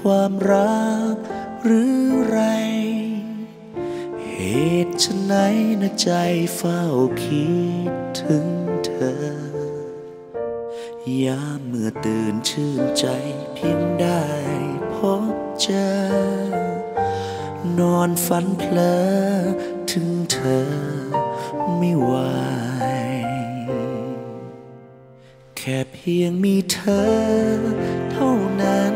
ความรักหรือไร เหตุฉะไหนนะใจเฝ้าคิดถึงเธอยามเมื่อตื่นชื่นใจเพียงได้พบเจอ นอนฝันเพลอถึงเธอไม่ไหวแค่เพียงมีเธอเท่านั้น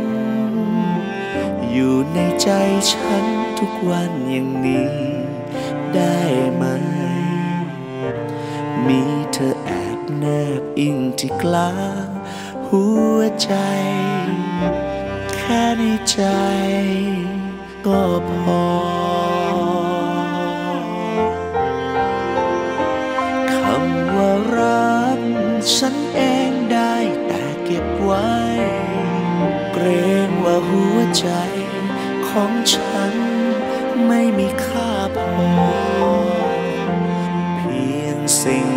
อยู่ในใจฉันทุกวันอย่างนี้ได้ไหม มีเธอแอบแนบอิงที่กลางหัวใจ แค่ในใจก็พอ คำว่ารักฉันเองได้แต่เก็บไว้ เกรงว่าหัวใจ ของฉันไม่มีค่าพอ เพียงสิ่ง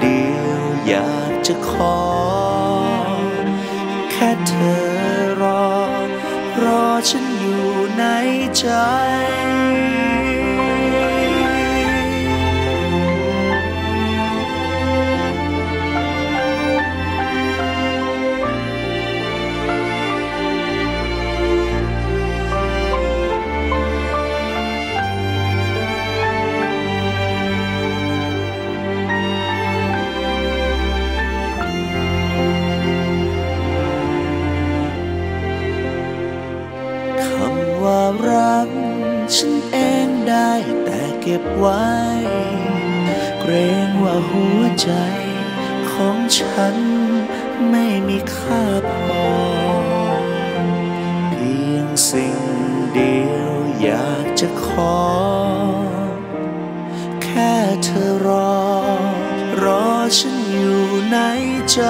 เดียวอยากจะขอ แค่เธอรอ รอฉันอยู่ในใจ ว่ารัก ฉันเองได้แต่เก็บไว้ เกรงว่าหัวใจของฉันไม่มีค่าพอ เพียงสิ่งเดียวอยากจะขอ แค่เธอรอ รอฉันอยู่ในใจ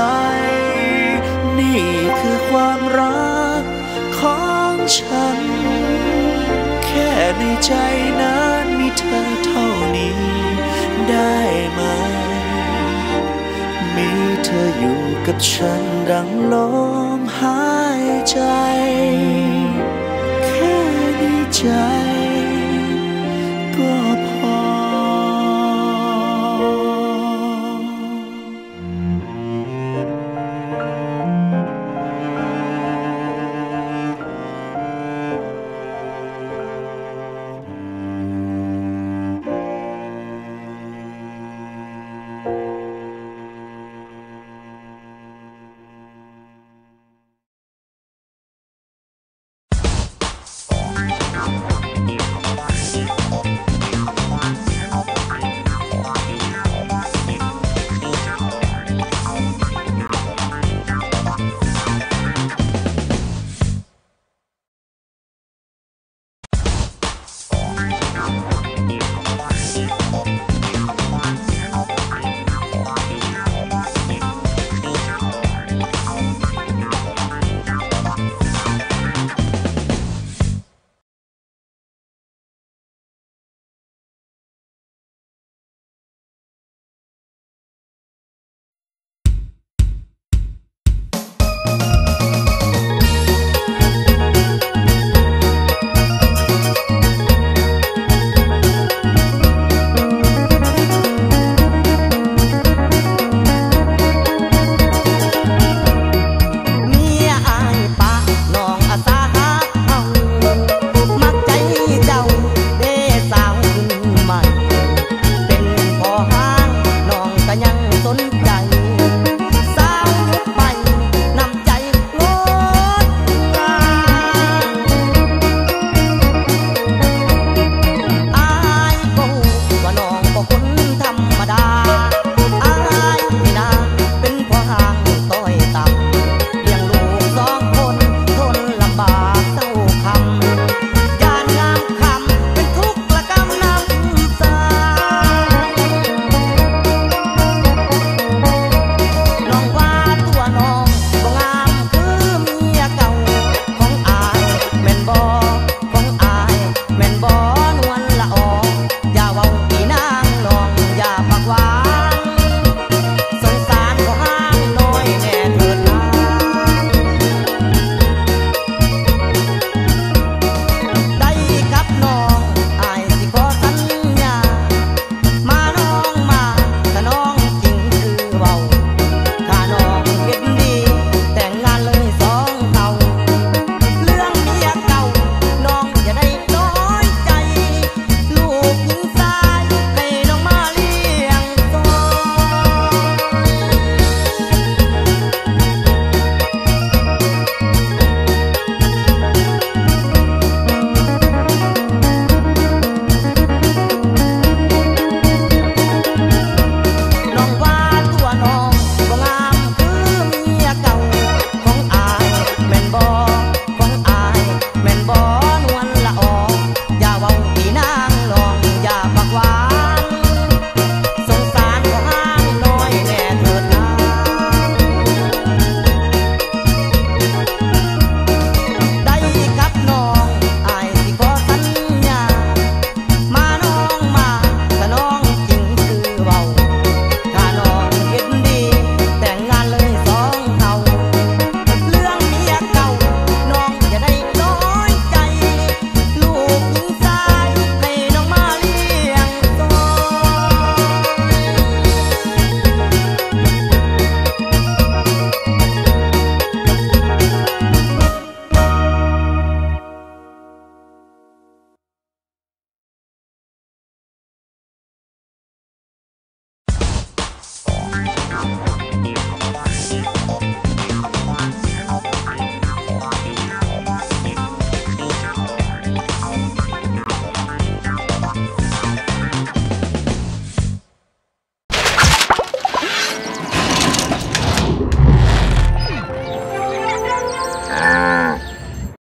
ใจนั้นมีเธอเท่านี้ได้ไหม มีเธออยู่กับฉันดังลมหายใจ แค่ในใจ